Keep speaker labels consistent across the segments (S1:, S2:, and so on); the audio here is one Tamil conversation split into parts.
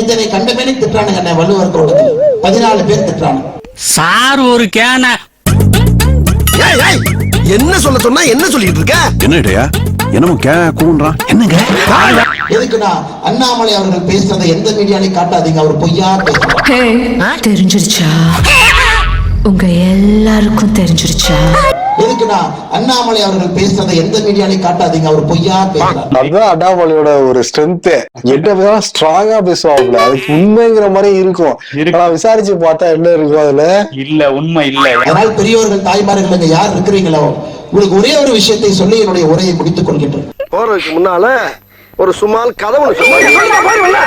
S1: நேத்தனை கண்டமேனி திட்டுறானுங்க அண்ணே வள்ளுவர் கோட்டத்தில் பதினாலு பேர் திட்டுறானு
S2: சார் ஒரு கேன.
S3: ஏய், ஏய், என்ன சொல்ல சொன்னா என்ன சொல்லிட்டு இருக்க?
S4: என்னடையா என்னமோ கே கூன்றான் என்னங்க?
S1: எதுக்குன்னா அண்ணாமலை அவர்கள் பேசுறதை எந்த மீடியாலையும் காட்டாதீங்க அவர் பொய்யா
S5: தெரிஞ்சிருச்சா? உங்க எல்லாருக்கும் தெரிஞ்சிருச்சா?
S1: எதுக்குன்னா அண்ணாமலை அவர்கள் பேசுறதை எந்த மீடியாலையும் காட்டாதீங்க அவர் பொய்யா பேசுறாரு.
S6: அதுதான் அண்ணாமலையோட ஒரு ஸ்ட்ரென்த் என்ன ஸ்ட்ராங்கா பேசுவாப்ல அதுக்கு உண்மைங்கிற மாதிரி இருக்கும். ஆனா விசாரிச்சு பார்த்தா என்ன இருக்கும் அதுல?
S7: இல்ல உண்மை இல்ல.
S1: அதனால் பெரியவர்கள் தாய்மார்கள் இங்க யார் இருக்கிறீங்களோ உங்களுக்கு ஒரே ஒரு விஷயத்தை சொல்லி என்னுடைய உரையை முடித்துக் கொள்கின்றேன்.
S3: போறதுக்கு முன்னால ஒரு சுமால் கதை ஒண்ணு சொல்லுவாங்க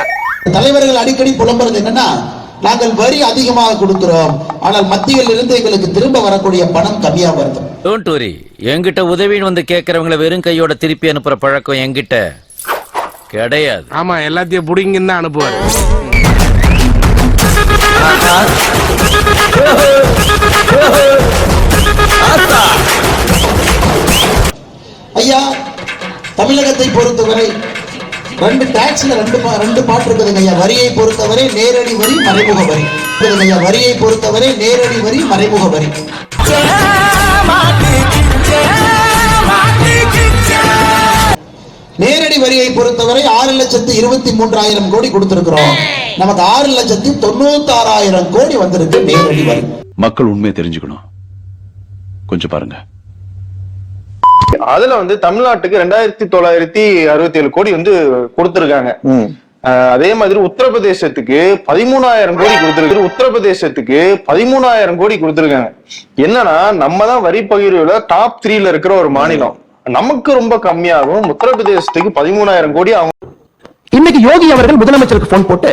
S1: தலைவர்கள் அடிக்கடி புலம்புறது என்னன்னா நாங்கள் வரி அதிகமாக கொடுக்கிறோம். ஆனால் மத்தியில் இருந்து எங்களுக்கு திரும்ப வரக்கூடிய பணம் கம்மியா வருது.
S8: டோன்ட் வரி என்கிட்ட உதவின்னு வந்து கேட்கறவங்கள வெறும் கையோட திருப்பி அனுப்புற பழக்கம் என்கிட்ட கிடையாது.
S9: ஆமா எல்லாத்தையும் புடிங்கன்னு தான் அனுப்புவாரு.
S1: ஐயா தமிழகத்தை பொறுத்தவரை ரெண்டு டாக்ஸ்ல ரெண்டு பா- ரெண்டு பாட்டு இருக்குதுங்க ஐயா. வரியை பொறுத்தவரை நேரடி வரி மறைமுக வரி. இருக்குதுங்க ஐயா வரியை பொறுத்தவரை நேரடி வரி மறைமுக வரி. நேரடி வரியை பொறுத்தவரை ஆறு லட்சத்து இருபத்தி மூன்றாயிரம் கோடி கொடுத்திருக்கிறோம். நமக்கு ஆறு லட்சத்து தொண்ணூத்தாறாயிரம் கோடி வந்திருக்கு நேரடி வரி.
S4: மக்கள் உண்மையை தெரிஞ்சுக்கணும். கொஞ்சம் பாருங்க.
S6: அதுல வந்து தமிழ்நாட்டுக்கு ரெண்டாயிரத்தி தொள்ளாயிரத்தி அறுபத்தி ஏழு கோடி வந்து கொடுத்திருக்காங்க. அதே மாதிரி உத்தரப்பிரதேசத்துக்கு பதிமூணாயிரம் கோடி கொடுத்திருக்கு உத்தரப்பிரதேசத்துக்கு பதிமூணாயிரம் கோடி கொடுத்திருக்காங்க. என்னன்னா நம்ம தான் வரி பகிர்வுல டாப் த்ரீல இருக்கிற ஒரு மாநிலம். நமக்கு ரொம்ப கம்மியாகும். உத்தரப்பிரதேசத்துக்கு பதிமூணாயிரம் கோடி அவங்க
S10: இன்னைக்கு யோகி அவர்கள் முதலமைச்சருக்கு போன் போட்டு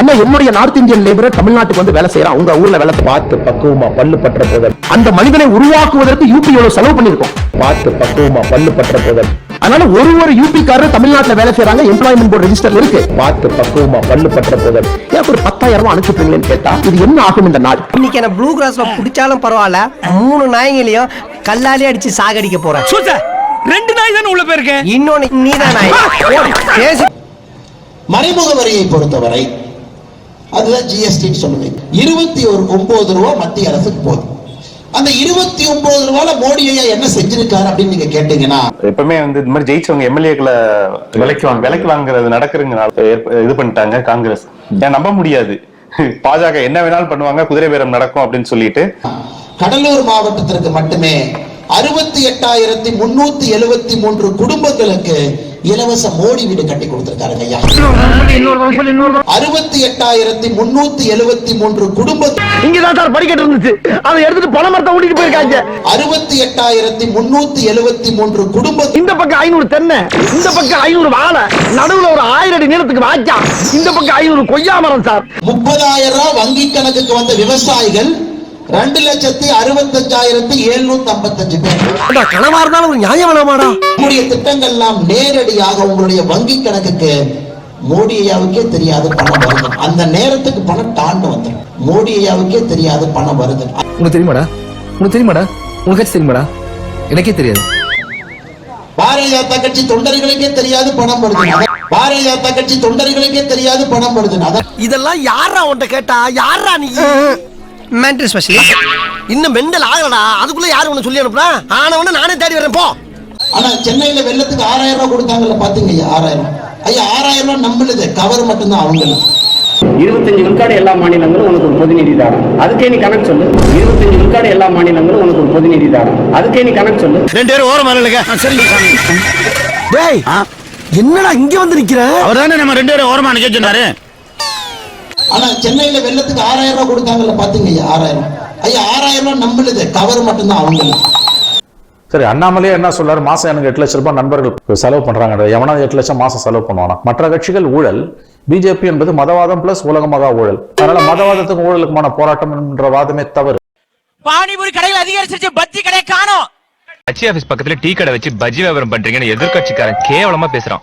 S10: அண்ணா என்னுடைய நார்த் இந்தியன் லேபரர் தமிழ்நாட்டுக்கு வந்து வேலை செய்யறான் உங்க ஊர்ல வேலை பார்த்து பக்குவமா பல்லு பற்ற போதல். அந்த மனிதனை உருவாக்குவதற்கு யூபி எவ்வளவு செலவு பண்ணிருக்கோம் பார்த்து பக்குவமா பல்லு பற்ற போதல். அதனால ஒரு ஒரு யூபி காரர் தமிழ்நாட்டுல வேலை செய்யறாங்க எம்ப்ளாய்மெண்ட் போர்டு ரெஜிஸ்டர்ல இருக்கு. பார்த்து பக்குவமா பல்லு பற்ற போதல். எனக்கு ஒரு பத்தாயிரம் ரூபாய் அனுப்பிச்சுப்பீங்களேன்னு கேட்டா இது என்ன ஆகும் இந்த நாடு
S3: இன்னைக்கு என்ன ப்ளூ கிராஸ்ல பிடிச்சாலும் பரவாயில்ல. மூணு நாய்ங்களையும் கல்லாலே அடிச்சு சாகடிக்க போறேன்.
S9: ரெண்டு நாய் தானே உள்ள போயிருக்கேன்
S3: இன்னொன்னு நீதான் நாய்.
S1: மறைமுக வரியை பொறுத்தவரை அதுதான் ஜிஎஸ்டி சொல்லுவேன். இருபத்தி ஒரு ஒன்பது ரூபா மத்திய அரசுக்கு போகுது அந்த இருபத்தி ஒன்பது ரூபால மோடி ஐயா என்ன செஞ்சிருக்காரு அப்படின்னு நீங்க கேட்டீங்கன்னா
S6: எப்பவுமே வந்து இந்த மாதிரி ஜெயிச்சவங்க எம்எல்ஏக்களை விலைக்கு வாங்க விலைக்கு வாங்குறது நடக்கிறதுனால இது பண்ணிட்டாங்க காங்கிரஸ். ஏன் நம்ப முடியாது. பாஜக என்ன வேணாலும் பண்ணுவாங்க குதிரை பேரம் நடக்கும் அப்படின்னு சொல்லிட்டு.
S1: கடலூர் மாவட்டத்திற்கு மட்டுமே அறுபத்தி எட்டாயிரத்தி முன்னூத்தி எழுபத்தி மூன்று குடும்பங்களுக்கு இலவச மோடி வீடு கட்டி கொடுத்திருக்காருங்க ஐயா. அறுபத்தி எட்டாயிரத்தி முன்னூத்தி எழுபத்தி மூன்று குடும்ப
S10: இங்கதான் சார் படிக்கட்டு இருந்துச்சு. அதை எடுத்துட்டு பண மரத்தை ஓட்டிட்டு போயிருக்காங்க.
S1: அறுபத்தி எட்டாயிரத்தி முன்னூத்தி எழுபத்தி மூன்று குடும்ப
S10: இந்த பக்கம் ஐநூறு தென்னை இந்த பக்கம் ஐநூறு வாழை நடுவுல ஒரு ஆயிரம் அடி நீளத்துக்கு வாய்க்கா. இந்த பக்கம் ஐநூறு கொய்யா மரம் சார்.
S1: முப்பதாயிரம் ரூபாய் வங்கி கணக்குக்கு வந்த விவசாயிகள் ரெண்டு லட்சத்தி அறுபத்தஞ்சாயிரத்தி எழுநூத்தி ஐம்பத்தஞ்சு பேர்
S3: கனவா இருந்தாலும் ஒரு நியாயம் வேணாமாடா?
S1: உங்களுடைய திட்டங்கள் எல்லாம் நேரடியாக உங்களுடைய வங்கி கணக்குக்கு மோடி ஐயாவுக்கே தெரியாது பணம் வருது. அந்த நேரத்துக்கு பணம் டாண்டு வந்துடும் மோடி ஐயாவுக்கே தெரியாது பணம் வருது.
S10: உனக்கு தெரியுமாடா? உனக்கு தெரியுமாடா? உனக்கு தெரியுமாடா? எனக்கே தெரியாது.
S1: பாரதிய ஜனதா கட்சி தொண்டர்களுக்கே தெரியாது பணம் வருது. பாரதிய ஜனதா கட்சி தொண்டர்களுக்கே தெரியாது பணம் வருது.
S3: இதெல்லாம் யாரா உன்ட்ட கேட்டா? யாரா நீ? மென்டல் ஸ்பெஷலிஸ்ட் இன்னும் மெண்டல் ஆகலடா. அதுக்குள்ள யாரு உன்னை சொல்லி அனுப்புறா ஆனவன நானே தேடி வரேன் போ.
S1: ஆனா சென்னையில வெள்ளத்துக்கு ஆறாயிரம் ரூபாய் கொடுத்தாங்கல்ல பாத்தீங்க ஐயா ஆறாயிரம் ஐயா ஆறாயிரம் ரூபாய் நம்மளுது. கவர் மட்டும்தான் அவங்களுக்கு
S7: இருபத்தஞ்சு விழுக்காடு எல்லா மாநிலங்களும் உனக்கு ஒரு பிரதிநிதி தாரம் அதுக்கே நீ கணக்கு சொல்லு. இருபத்தஞ்சு விழுக்காடு எல்லா மாநிலங்களும் உனக்கு ஒரு பிரதிநிதி தாரம் அதுக்கே நீ கணக்கு சொல்லு.
S9: ரெண்டு பேரும் ஓரமா
S3: டேய் என்னடா இங்க வந்து நிக்கிற?
S9: அவர் தானே நம்ம ரெண்டு பேரும் ஓரமா நிக்க சொன்னாரு.
S1: ஆனா சென்னையில வெள்ளத்துக்கு ஆறாயிரம் ரூபாய் கொடுத்தாங்கல்ல பாத்தீங்க ஐயா ஆறாயிரம். ஐயா ஆறாயிரம் ரூபாய் நம்மளுது கவர் மட்டும்தான் அவங்களுக்கு.
S7: சரி அண்ணாமலையே என்ன சொல்றாரு மாசம் எனக்கு எட்டு லட்சம் ரூபாய் நண்பர்கள் செலவு பண்றாங்க எவனா எட்டு லட்சம் மாசம் செலவு பண்ணுவானா? மற்ற கட்சிகள் ஊழல். பிஜேபி என்பது மதவாதம் பிளஸ் உலக மகா ஊழல். அதனால மதவாதத்துக்கும் ஊழலுக்குமான போராட்டம் என்ற வாதமே தவறு.
S2: பானிபூரி கடைகள் அதிகரிச்சிருச்சு பஜ்ஜி கடை காணோம்.
S8: கட்சி ஆபீஸ் பக்கத்துல டீ கடை வச்சு பஜ்ஜி வியாபாரம் பண்றீங்கன்னு எதிர்கட்சிக்காரன் கேவலமா பேசுறான்.